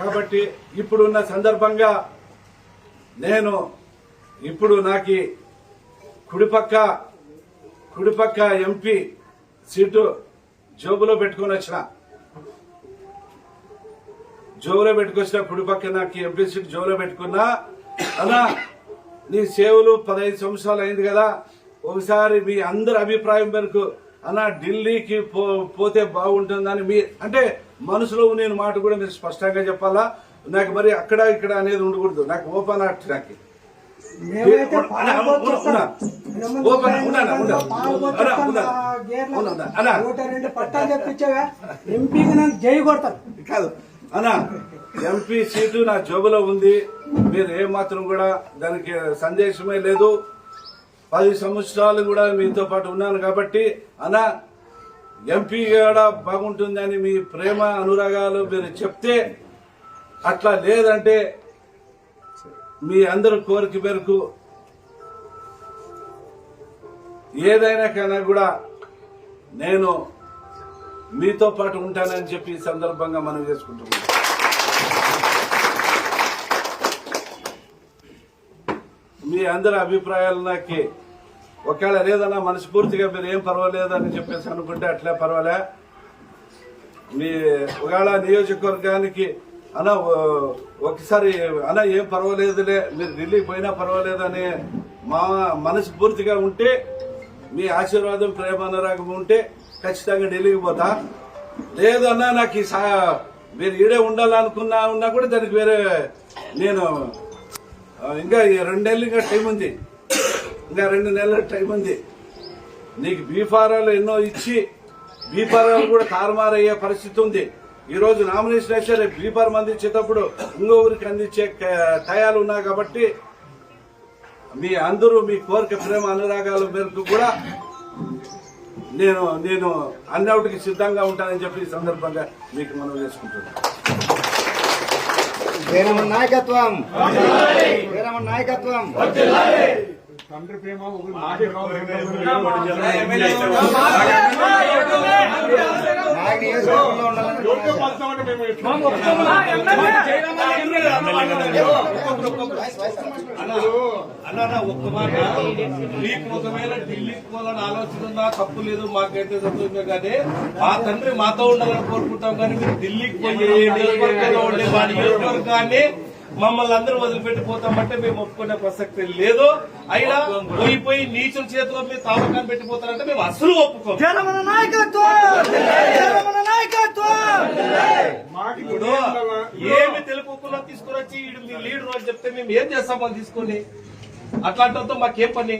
కాబట్టి ఇప్పుడున్న సందర్భంగా నేను ఇప్పుడు నాకు కుడిపక్క కుడిపక్క ఎంపీ సీటు జోబులో పెట్టుకొని వచ్చిన. జోబులో పెట్టుకొచ్చిన కుడిపక్క నాకు ఎంపీ సీట్ జోబులో పెట్టుకున్నా అలా నీ సేవలు పదహైదు సంవత్సరాలు అయింది కదా ఒకసారి మీ అందరి అభిప్రాయం మేరకు అన్న ఢిల్లీకి పో పోతే బాగుంటుందని మీ అంటే మనసులో నేను మాట కూడా మీరు స్పష్టంగా చెప్పాలా? నాకు మరి అక్కడ ఇక్కడ అనేది ఉండకూడదు. నాకు ఓపెన్ ఆర్ట్ నాకు. కాదు. అన్నా ఎంపీ సీటు నా జోబులో ఉంది. మీరు ఏ మాత్రం కూడా దానికి సందేశమే లేదు. పది సంవత్సరాలు కూడా మీతో పాటు ఉన్నాను కాబట్టి అనా ఎంపీ కూడా బాగుంటుందని మీ ప్రేమ అనురాగాలు మీరు చెప్తే అట్లా లేదంటే మీ అందరి కోరిక మేరకు ఏదైనా కన్నా కూడా నేను మీతో పాటు ఉంటానని చెప్పి ఈ సందర్భంగా మనం చేసుకుంటున్నాం మీ అందరి అభిప్రాయాలు నాకు ఒకవేళ లేదన్నా మనస్ఫూర్తిగా మీరు ఏం పర్వాలేదు అని చెప్పేసి అనుకుంటే అట్లే పర్వాలే. మీ ఒకవేళ నియోజకవర్గానికి అన్న ఒకసారి అన్న ఏం పర్వాలేదులే మీరు ఢిల్లీకి పోయినా పర్వాలేదు అని మా మనస్ఫూర్తిగా ఉంటే మీ ఆశీర్వాదం ప్రేమ అనురాగం ఉంటే ఖచ్చితంగా ఢిల్లీకి పోతా. లేదన్నా నాకు ఈ సా- మీరు ఈడే ఉండాలనుకున్నా ఉన్నా కూడా దానికి వేరే నేను ఇంకా రెండేళ్ళు ఇంకా టైం ఉంది. ఇంకా రెండు నెలల టైం ఉంది. నీకు బీఫారాలు ఎన్నో ఇచ్చి బీఫారాలు కూడా తారుమారయ్యే పరిస్థితి ఉంది. ఈ రోజు నామినేషన్ అయితే రేపు బీఫారం అందించేటప్పుడు ఇంకో ఊరికి అందించే క- టయాలు ఉన్నాయి కాబట్టి మీ అందరూ మీ కోరిక ప్రేమ అనురాగాల మేరకు కూడా నేను నేను అన్నవుటికి సిద్ధంగా ఉంటానని చెప్పి ఈ సందర్భంగా మీకు మనం చేసుకుంటున్నాను. వీరమ్మ నాయకత్వం వీరమ్మ నాయకత్వం తండ్రి ప్రేమ ఒక నాకే నాయక నియోజకవర్గంలో? అన్నా ఒక్క మాట మీకు ఒకవేళ ఢిల్లీకి పోవాలని ఆలోచన ఉందా? తప్పు లేదు మాకైతే సంతోషమే కానీ మా తండ్రి మాతో ఉండాలని కోరుకుంటాం కానీ మీరు ఢిల్లీకి పోయి ఏ నియోజకవర్గంలో ఉండే మా నియోజకవర్గాన్ని మమ్మల్ని అందరూ వదిలిపెట్టి పోతామంటే మేము ఒప్పుకునే ప్రసక్తి లేదు. అయినా పోయి పోయి నీచుల చేతిలో మీరు తామకాన్ని పెట్టిపోతారంటే మేము అసలు ఒప్పుకోం జనమన నాయకత్వం జనమన నాయకత్వం మాకు ఇప్పుడు ఇప్పుడు ఏం కావాలా? ఏమి వచ్చి ఈడు మీ లీడర్ అని చెప్తే మేము ఏం చేస్తామని తీసుకొని అట్లాంటితో మాకేం పని?